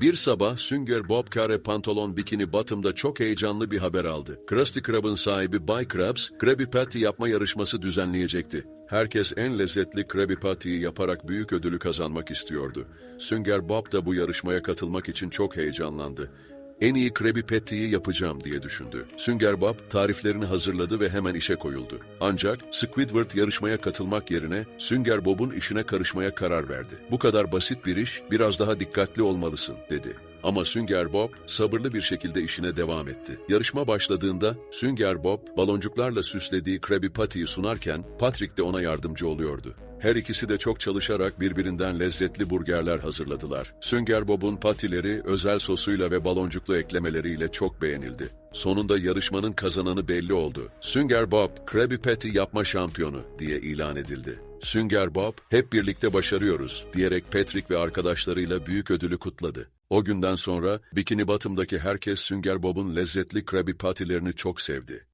Bir sabah Sünger Bob kare pantolon bikini Bottom'da çok heyecanlı bir haber aldı. Krusty Krab'ın sahibi Bay Krabs, Krabby Patty yapma yarışması düzenleyecekti. Herkes en lezzetli Krabby Patty'yi yaparak büyük ödülü kazanmak istiyordu. Sünger Bob da bu yarışmaya katılmak için çok heyecanlandı. En iyi Krabby Patty'yi yapacağım diye düşündü. Sünger Bob tariflerini hazırladı ve hemen işe koyuldu. Ancak Squidward yarışmaya katılmak yerine Sünger Bob'un işine karışmaya karar verdi. Bu kadar basit bir iş, biraz daha dikkatli olmalısın, dedi. Ama Sünger Bob sabırlı bir şekilde işine devam etti. Yarışma başladığında Sünger Bob baloncuklarla süslediği Krabby Patty'yi sunarken Patrick de ona yardımcı oluyordu. Her ikisi de çok çalışarak birbirinden lezzetli burgerler hazırladılar. Sünger Bob'un patileri özel sosuyla ve baloncuklu eklemeleriyle çok beğenildi. Sonunda yarışmanın kazananı belli oldu. Sünger Bob, Krabby Patty yapma şampiyonu diye ilan edildi. Sünger Bob, hep birlikte başarıyoruz diyerek Patrick ve arkadaşlarıyla büyük ödülü kutladı. O günden sonra Bikini Bottom'daki herkes Sünger Bob'un lezzetli Krabby Patty'lerini çok sevdi.